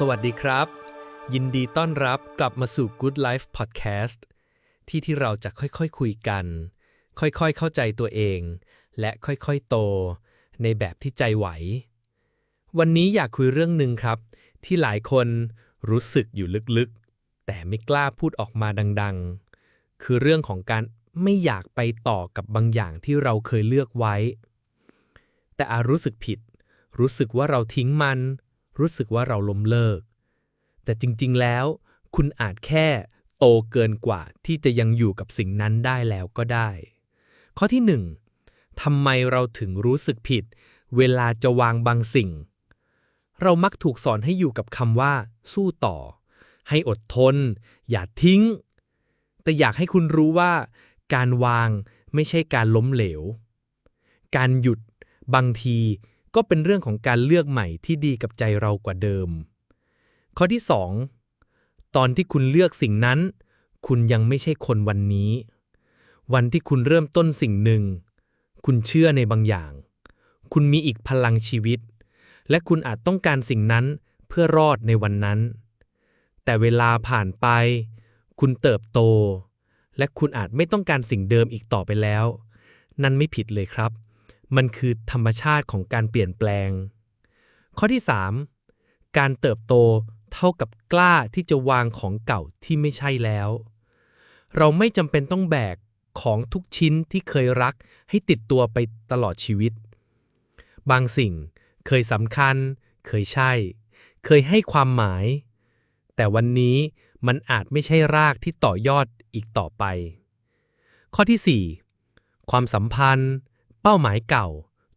สวัสดีครับ ยินดีต้อนรับกลับมาสู่ Good Life Podcast ที่ที่เราจะค่อยๆคคุยกัน ค่อยๆเข้าใจตัวเอง และค่อยๆโต ในแบบที่ใจไหว วันนี้อยากคุยเรื่องหนึ่งครับ ที่หลายคนรู้สึกอยู่ลึกๆ แต่ไม่กล้าพูดออกมาดังๆ คือเรื่องของการไม่อยากไปต่อกับบางอย่างที่เราเคยเลือกไว้ แต่อารู้สึกผิด รู้สึกว่าเราทิ้งมัน รู้สึกว่าเราล้มเลิก แต่จริงๆแล้ว คุณอาจแค่โตเกินกว่าที่จะยังอยู่กับสิ่งนั้นได้แล้วก็ได้ ข้อที่หนึ่งทำไมเราถึงรู้สึกผิด เวลาจะวางบางสิ่ง เรามักถูกสอนให้อยู่กับคำว่า สู้ต่อ ให้อดทน อย่าทิ้ง แต่อยากให้คุณรู้ว่า การวางไม่ใช่การล้มเหลว การหยุดบางที ก็เป็นเรื่องของการเลือกใหม่ที่ดีกับใจเรากว่าเดิม ข้อที่ 2 ตอนที่คุณเลือกสิ่งนั้น คุณยังไม่ใช่คนวันนี้ วันที่คุณเริ่มต้นสิ่งหนึ่ง คุณเชื่อในบางอย่าง คุณมีอีกพลังชีวิต และคุณอาจต้องการสิ่งนั้นเพื่อรอดในวันนั้น แต่เวลาผ่านไป คุณเติบโต และคุณอาจไม่ต้องการสิ่งเดิมอีกต่อไปแล้ว นั่นไม่ผิดเลยครับ มันคือธรรมชาติของการเปลี่ยนแปลง ข้อที่ 3 การเติบโตเท่ากับกล้าที่จะวางของเก่าที่ไม่ใช่แล้ว เราไม่จำเป็นต้องแบกของทุกชิ้นที่เคยรักให้ติดตัวไปตลอดชีวิต บางสิ่งเคยสำคัญ เคยใช่ เคยให้ความหมาย แต่วันนี้มันอาจไม่ใช่รากที่ต่อยอดอีกต่อไป ข้อที่ 4 ความสัมพันธ์ เป้าหมายเก่า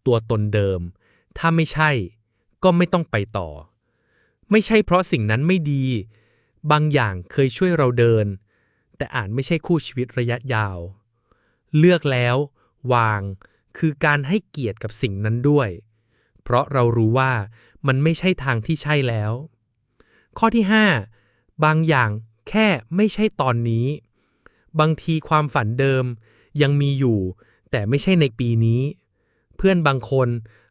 ตัวตนเดิม ถ้าไม่ใช่ ก็ไม่ต้องไปต่อ ไม่ใช่เพราะสิ่งนั้นไม่ดี บางอย่างเคยช่วยเราเดิน แต่อาจไม่ใช่คู่ชีวิตระยะยาว เลือกแล้ว วางคือการให้เกียรติกับสิ่งนั้นด้วย เพราะเรารู้ว่ามันไม่ใช่ทางที่ใช่แล้ว ข้อที่ 5 บางอย่างแค่ไม่ใช่ตอนนี้ บางทีความฝันเดิมยังมีอยู่ แต่ไม่ใช่ในปีนี้ เพื่อนบางคน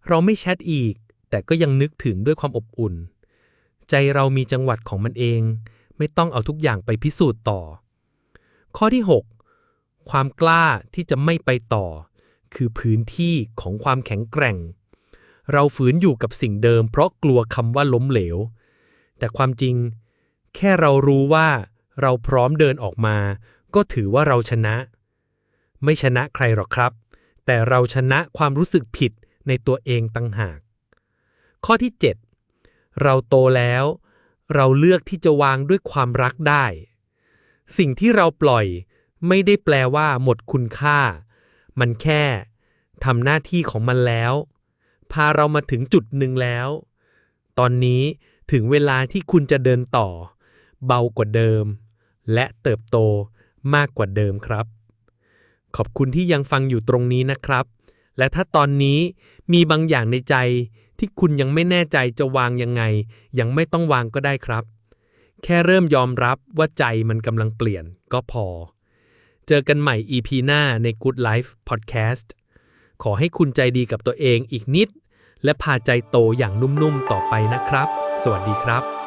เราไม่แชทอีก แต่ก็ยังนึกถึงด้วยความอบอุ่น ใจเรามีจังหวัดของมันเอง ไม่ต้องเอาทุกอย่างไปพิสูจน์ต่อ ข้อที่ 6 ความกล้าที่จะไม่ไปต่อ คือพื้นที่ของความแข็งแกร่ง เราฝืนอยู่กับสิ่งเดิม เพราะกลัวคำว่าล้มเหลว แต่ความจริง แค่เรารู้ว่าเราพร้อมเดินออกมา ก็ถือว่าเราชนะ ไม่ชนะใครหรอกครับ แต่เราชนะความรู้สึกผิดในตัวเองตั้งหาก ข้อที่ 7 เราโตแล้ว เราเลือกที่จะวางด้วยความรักได้ สิ่งที่เราปล่อยไม่ได้แปลว่าหมดคุณค่า มันแค่ทำหน้าที่ของมันแล้ว พาเรามาถึงจุดหนึ่งแล้ว ตอนนี้ถึงเวลาที่คุณจะเดินต่อ เบากว่าเดิม และเติบโตมากกว่าเดิมครับ ขอบคุณที่ยังฟังอยู่ตรงนี้นะครับ และถ้าตอนนี้มีบางอย่างในใจที่คุณยังไม่แน่ใจจะวางยังไง ยังไม่ต้องวางก็ได้ครับ แค่เริ่มยอมรับว่าใจมันกำลังเปลี่ยนก็พอ เจอกันใหม่ EP หน้าใน Good Life Podcast ขอให้คุณใจดีกับตัวเองอีกนิด และพาใจโตอย่างนุ่มๆต่อไปนะครับ สวัสดีครับ